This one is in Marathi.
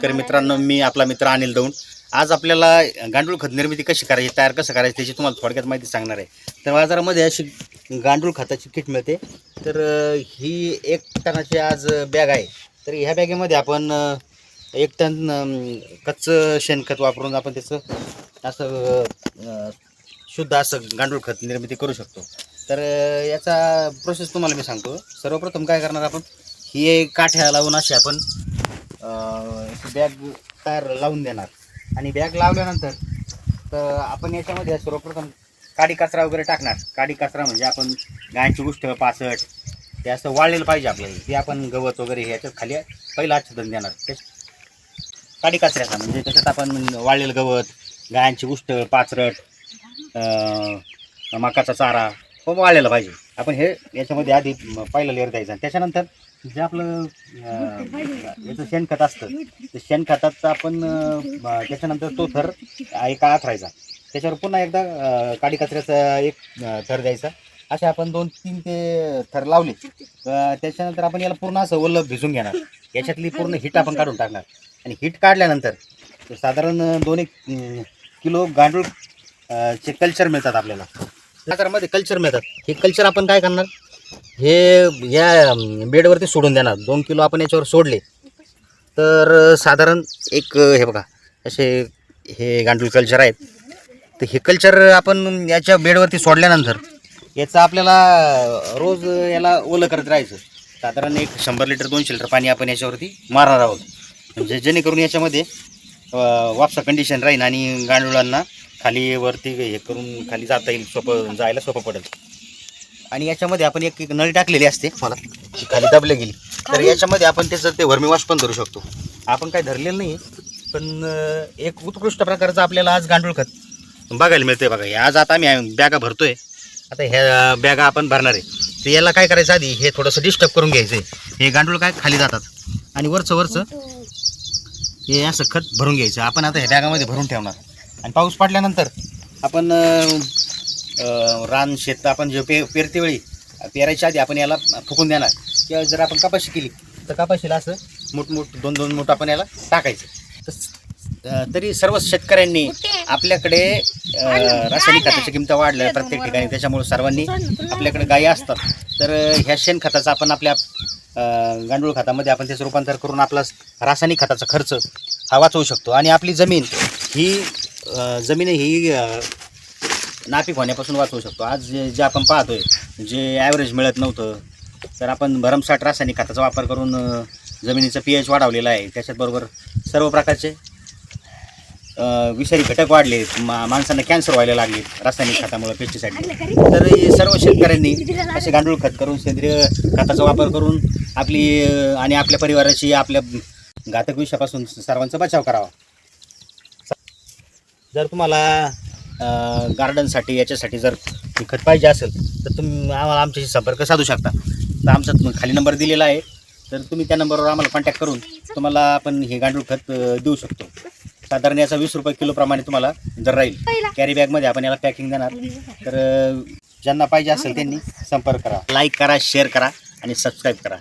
शेतकरी मित्रांनो मी आपला मित्र अनिल दौंड. आज आपल्याला गांडूळ खत निर्मिती कशी करायची तयार कसं करायची त्याची तुम्हाला थोडक्यात माहिती सांगणार आहे. तर बाजारामध्ये अशी गांडूळ खताची किट मिळते. तर ही एक टनाची आज बॅग आहे. तर ह्या बॅगेमध्ये आपण एक टन कच्चं शेणखत वापरून आपण त्याचं असं शुद्ध असं गांडूळ खत निर्मिती करू शकतो. तर याचा प्रोसेस तुम्हाला मी सांगतो. सर्वप्रथम काय करणार आपण ही एक काठ्या लावून अशी आपण बॅग तयार लावून देणार. आणि बॅग लावल्यानंतर तर आपण याच्यामध्ये सर्वप्रथम काडी कचरा वगैरे टाकणार. काडी कचरा म्हणजे आपण गायची गोष्ट पासट ते असं वाळलेलं पाहिजे आपल्याला. ते आपण गवत वगैरे ह्याच्यात खाली पहिलं आच्छादन देणार. ते काडी कचऱ्याचा म्हणजे त्याच्यात आपण वाळलेलं गवत गायांची गोष्ट पाचरट मकाचा चारा खूप वाळलेला पाहिजे. आपण हे याच्यामध्ये आधी पहिला लेअर द्यायचं. आणि त्याच्यानंतर जे आपलं अं, याचं शेणखत असतं ते शेणखताचं आपण अं, त्याच्यानंतर तो थर एका आथरायचा त्याच्यावर पुन्हा एकदा अं, काडी कचऱ्याचा एक अं, थर द्यायचा. असे आपण दोन तीन ते थर लावले अं, त्याच्यानंतर आपण याला पूर्ण असं ओलं भिजून घेणार. याच्यातली पूर्ण हिट आपण काढून टाकणार. आणि हिट काढल्यानंतर साधारण दोन एक अं, किलो गांडूळ अं, चे कल्चर मिळतात आपल्याला. बाजारामध्ये कल्चर मिळतात. हे कल्चर आपण काय करणार? हे या बेडवरती सोडून देणार. दोन किलो आपण याच्यावर सोडले तर साधारण एक हे बघा असे हे गांडूळ कल्चर आहेत. तर हे कल्चर आपण याच्या बेडवरती सोडल्यानंतर याचं आपल्याला रोज याला ओलं करत राहायचं. साधारण एक शंभर लिटर दोनशे लिटर पाणी आपण याच्यावरती मारणार आहोत. म्हणजे जेणेकरून याच्यामध्ये वापसा कंडिशन राहील आणि गांडुळांना खाली वरती हे करून खाली जाता येईल सोपं जायला सोपं पडेल. आणि याच्यामध्ये आपण एक एक नळी टाकलेली असते मला ती खाली दाबली गेली. तर याच्यामध्ये आपण त्याचं ते वर्मीवाश पण धरू शकतो. आपण काय धरलेलं नाही पण एक उत्कृष्ट प्रकारचं आपल्याला आज गांडूळ खत. बघायला मिळतंय बघा हे आज आता आम्ही बॅगा भरतोय. आता ह्या बॅगा आपण भरणार आहे. तर याला काय करायचं आधी हे थोडंसं डिस्टर्ब करून घ्यायचं आहे हे गांडूळ काय खाली जातात. आणि वरचं वरचं हे असं खत भरून घ्यायचं. आपण आता ह्या बॅगामध्ये भरून ठेवणार. आणि पाऊस पडल्यानंतर? आपण रान शेत आपण जे पे पेरते वेळी पेरायच्या आधी आपण याला फुकून देणार. किंवा जर आपण कपाशी केली तर कपाशीला असं मोठमोठ दोन दोन मोठ आपण याला टाकायचं. तर सर्व शेतकऱ्यांनी आपल्याकडे रासायनिक खताच्या किमती वाढल्या प्रत्येक ठिकाणी. त्याच्यामुळे सर्वांनी आपल्याकडे गायी असतात. तर ह्या शेणखताचा आपण आपल्या गांडूळ खतामध्ये आपण त्याचं रूपांतर करून आपला रासायनिक खताचा खर्च हा वाचवू शकतो. आणि आपली जमीन ही जमीन ही नापीक होण्यापासून वाचवू शकतो. आज जे जे आपण पाहतोय जे ॲव्हरेज मिळत नव्हतं तर आपण भरमसाठ रासायनिक खताचा वापर करून जमिनीचं पी एच वाढवलेला आहे. त्याच्याचबरोबर सर्व प्रकारचे विषारी घटक वाढले. मा माणसांना कॅन्सर व्हायला लागले रासायनिक खतामुळे पेस्टिसाईड तर हे सर्व शेतकऱ्यांनी असे गांडूळ खत करून सेंद्रिय खताचा वापर करून आपली आणि आपल्या परिवाराची आपल्या घातक विषयापासून सर्वांचा बचाव करावा. जर तुम्हाला गार्डनसाठी याच्यासाठी जर खत पाहिजे असेल तर तुम्ही आम्हाला आमच्याशी संपर्क साधू शकता. तर आमचा तुम- खाली नंबर दिलेला आहे. तर तुम्ही त्या नंबरवर आम्हाला कॉन्टॅक्ट करून तुम्हाला आपण हे गांडूळ खत देऊ शकतो. साधारण याचा वीस रुपये किलोप्रमाणे तुम्हाला दर राहील. कॅरी बॅगमध्ये आपण याला पॅकिंग देणार. तर ज्यांना पाहिजे असेल त्यांनी संपर्क करा. लाईक करा शेअर करा आणि सबस्क्राईब करा.